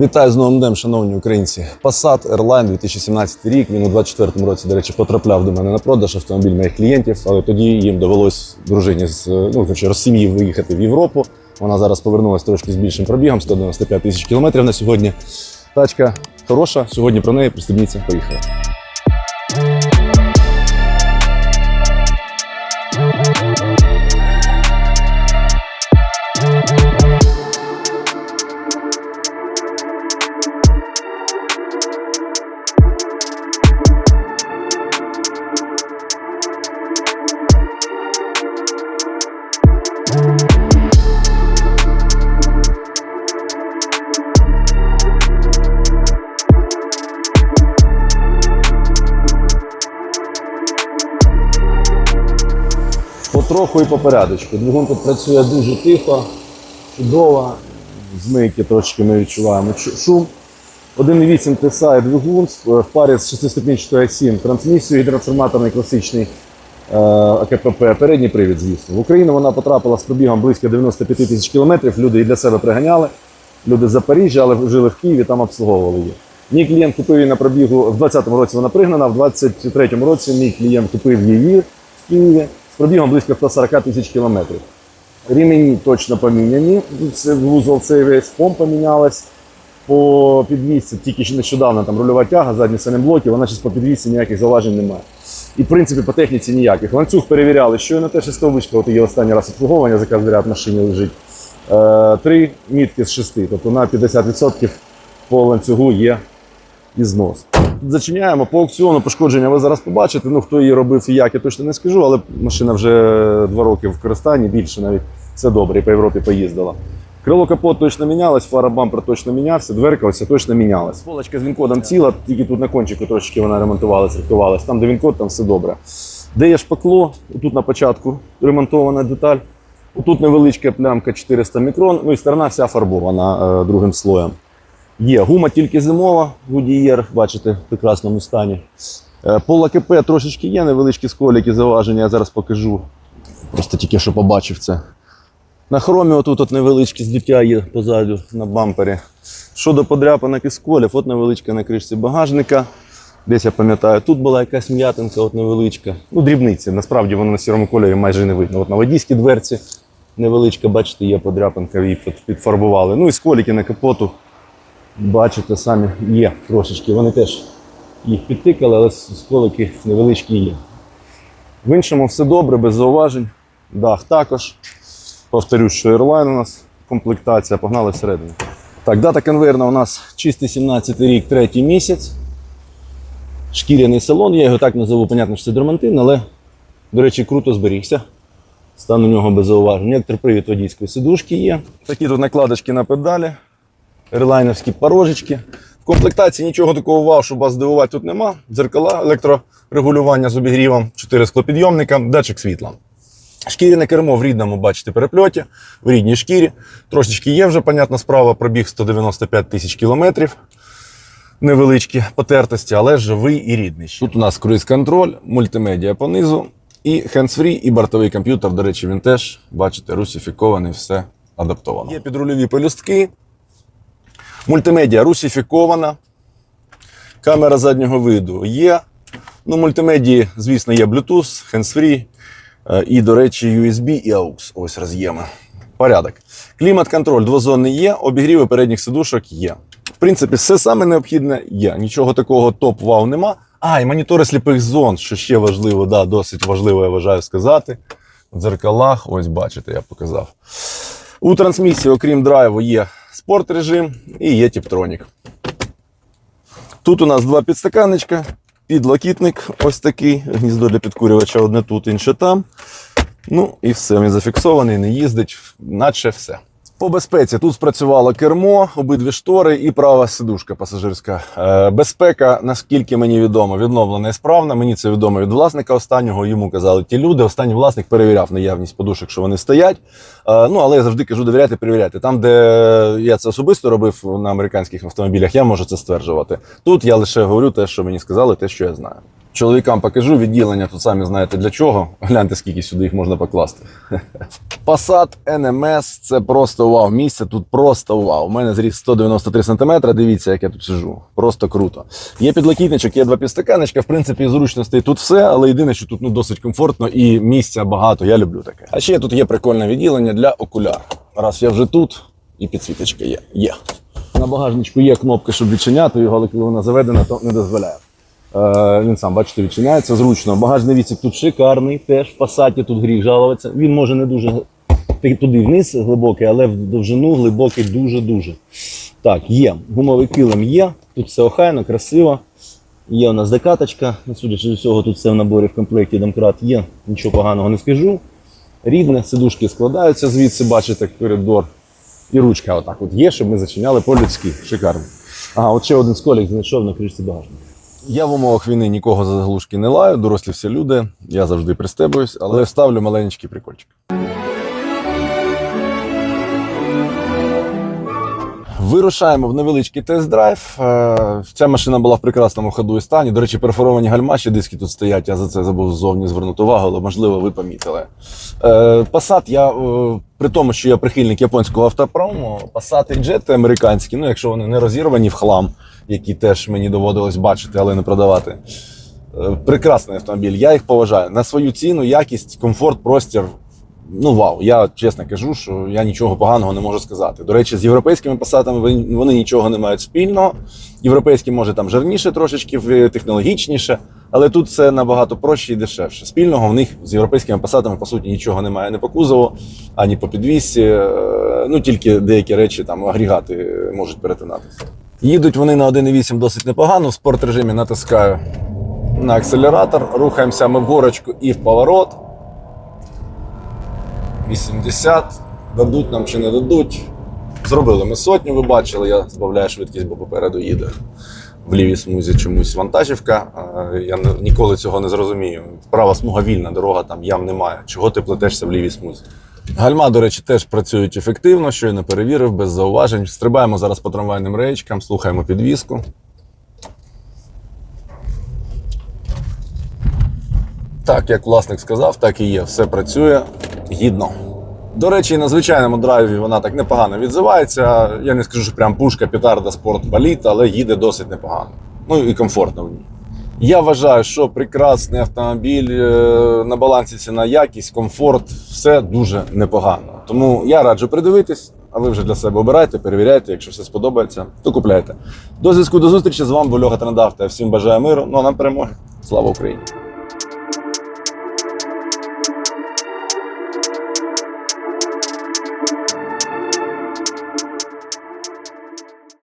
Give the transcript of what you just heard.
Вітаю з новим днем, шановні українці. Passat Airline 2017 рік. Він у 24-му році, до речі, потрапляв до мене на продаж автомобіль моїх клієнтів, але тоді їм довелось дружині з ну, з сім'ї виїхати в Європу. Вона зараз повернулася трошки з більшим пробігом, 195 тисяч кілометрів на сьогодні. Тачка хороша. Сьогодні про неї пристебніться. Поїхали. Потроху і по порядочку. Двигун тут працює дуже тихо, чудово. Змийки трошки ми відчуваємо шум. 1,8 TSI двигун в парі з 6-ступінчатою i7 трансмісією і трансформаторний класичний АКПП. Передній привід, звісно. В Україну вона потрапила з пробігом близько 95 тисяч кілометрів. Люди її для себе приганяли. Люди з Запоріжжя, але жили в Києві, там обслуговували її. Мій клієнт купив її на пробігу в 2020 році вона пригнана, в 2023 році мій клієнт купив її в Києві з пробігом близько 140 тисяч кілометрів. Рівні точно поміняні. Це вузол цей весь помпа мінялась. По підвісці тільки що нещодавно там рульова тяга, задні санеблоки, вона зараз по підвісці ніяких зауважень немає. І в принципі по техніці ніяких. Ланцюг перевіряли, що на те шестовичка, от її останній раз обслуговування, заказ заряд машині лежить. Е, три мітки з шести, тобто на 50% по ланцюгу є і знос. Зачиняємо по аукціону пошкодження. Ви зараз побачите. Ну хто її робив і як, я точно не скажу, але машина вже два роки в користанні, більше навіть все добре, і по Європі поїздила. Крило капот точно мінялось, фара бампер точно мінявся, дверка ось точно мінялась. Полочка з він-кодом ціла, тільки тут на кончику трошки вона ремонтувалась, рихтувалась. Там, де він-код, там все добре. Де є шпакло, тут на початку ремонтована деталь. Тут невеличка плямка 400 мікрон, ну і сторона вся фарбована е, другим слоєм. Є гума тільки зимова, Goodyear, бачите, в прекрасному стані. Е, По ЛКП трошечки є невеличкі сколіки, зауваження, я зараз покажу. Просто тільки що побачив це. На хромі отут от невеличке здуття є позаду на бампері. Щодо подряпанок і сколів, от невеличка на кришці багажника. Десь я пам'ятаю, тут була якась м'ятинка, от невеличка. Ну, дрібниці. Насправді воно на сірому кольорі майже не видно. От на водійській дверці невеличка, бачите, є подряпинка, її під- підфарбували. Ну і сколіки на капоту. Бачите, самі є трошечки. Вони теж їх підтикали, але сколики невеличкі є. В іншому все добре, без зауважень. Дах також. Повторюсь, що Airline у нас комплектація, погнали всередину. Так, дата конвейерна у нас чистий 17 рік, третій місяць. Шкіряний салон, я його так назову, понятно, що це драмантин, але, до речі, круто зберігся. Стан у нього без зауважень. Електропривід водійської сидушки є. Такі тут накладочки на педалі, ерлайнерські порожечки. В комплектації нічого такого вау, щоб вас здивувати тут нема. Дзеркала, електрорегулювання з обігрівом, 4 склопідйомника, датчик світла. Шкіряне кермо в рідному, бачите, перепльоті, в рідній шкірі. Трошечки є вже, понятна справа, пробіг 195 тисяч кілометрів. Невеличкі потертості, але живий і рідний. ще. Тут у нас круїз-контроль, мультимедіа понизу, і hands-free, і бортовий комп'ютер. До речі, він теж, бачите, русифікований, все адаптовано. Є підрульові пелюстки. Мультимедіа русифікована. Камера заднього виду є. Ну, мультимедії, звісно, є Bluetooth, hands-free. Е, І, до речі, USB і AUX. Ось роз'єми. Порядок. Клімат-контроль двозонний є, обігріви передніх сидушок є. В принципі, все саме необхідне є. Нічого такого топ-вау нема. А, і монітори сліпих зон, що ще важливо, да, досить важливо, я вважаю сказати. В дзеркалах, ось бачите, я показав. У трансмісії, окрім драйву, є спорт режим і є тіптронік. Тут у нас два підстаканничка, підлокітник ось такий, гніздо для підкурювача одне тут, інше там. Ну і все, він зафіксований, не їздить, наче все. По безпеці тут спрацювало кермо, обидві штори і права сидушка пасажирська. Е, безпека, наскільки мені відомо, відновлена і справна. Мені це відомо від власника останнього. Йому казали ті люди. Останній власник перевіряв наявність подушок, що вони стоять. Е, ну але я завжди кажу, довіряйте, перевіряйте. Там, де я це особисто робив на американських автомобілях, я можу це стверджувати. Тут я лише говорю те, що мені сказали, те, що я знаю. Чоловікам покажу відділення, тут самі знаєте для чого. Гляньте, скільки сюди їх можна покласти. Passat NMS це просто вау. Місце тут просто вау. У мене зріст 193 см. Дивіться, як я тут сижу. Просто круто. Є підлокітничок, є два підстаканечка. В принципі, зручностей тут все, але єдине, що тут ну, досить комфортно і місця багато. Я люблю таке. А ще тут є прикольне відділення для окуляр. Раз я вже тут, і підсвіточка є. Є. На багажничку є кнопка, щоб відчиняти його, але коли вона заведена, то не дозволяє. Е, він сам, бачите, відчиняється зручно. Багажний відсік тут шикарний, теж в пасаті тут гріх жалуватися. Він може не дуже туди вниз глибокий, але в довжину глибокий дуже-дуже. Так, є. Гумовий килим є. Тут все охайно, красиво. Є у нас декаточка. Ну, Судячи з усього, тут все в наборі в комплекті домкрат є. Нічого поганого не скажу. Рідне, сидушки складаються звідси, бачите, коридор. І ручка отак от є, щоб ми зачиняли по-людськи. Шикарно. Ага, от ще один сколік знайшов на кришці багажника. Я в умовах війни нікого за заглушки не лаю, дорослі всі люди. Я завжди пристебуюсь, але вставлю маленький прикольчик. Вирушаємо в невеличкий тест-драйв. Е, Ця машина була в прекрасному ходу і стані. До речі, перфоровані гальма ще диски тут стоять. Я за це забув ззовні звернути увагу, але можливо ви помітили. Е, Passat, я е, при тому, що я прихильник японського автопрому, Passat і джети американські, ну якщо вони не розірвані в хлам, які теж мені доводилось бачити, але не продавати. Е, Прекрасний автомобіль, я їх поважаю. На свою ціну, якість, комфорт, простір. Ну вау, я чесно кажу, що я нічого поганого не можу сказати. До речі, з європейськими пасатами вони- нічого не мають спільного. Європейські, може, там жирніше трошечки, технологічніше, але тут все набагато проще і дешевше. Спільного в них з європейськими пасатами, по суті, нічого немає ні по кузову, ані по підвісі. Е, Ну тільки деякі речі, там агрегати можуть перетинатися. Їдуть вони на 1,8 досить непогано. В спорт режимі натискаю на акселератор, рухаємося ми в горочку і в поворот. 80. Дадуть нам чи не дадуть. Зробили ми сотню, ви бачили, я збавляю швидкість, бо попереду їде в лівій смузі чомусь вантажівка. Я ніколи цього не зрозумію. Права смуга вільна, дорога там ям немає. Чого ти плетешся в лівій смузі? Гальма, до речі, теж працюють ефективно, щойно перевірив, без зауважень. Стрибаємо зараз по трамвайним речкам, слухаємо підвіску. Так, як власник сказав, так і є. Все працює гідно. До речі, на звичайному драйві вона так непогано відзивається. Я не скажу, що прям пушка, петарда, спорт, боліт, але їде досить непогано. Ну і комфортно в ній. Я вважаю, що прекрасний автомобіль е, на балансі ціна якість, комфорт, все дуже непогано. Тому я раджу придивитись, а ви вже для себе обирайте, перевіряйте, якщо все сподобається, то купляйте. До зв'язку, до зустрічі з вами був Льоха Трендавта. Всім бажаю миру. Ну а нам перемоги. Слава Україні!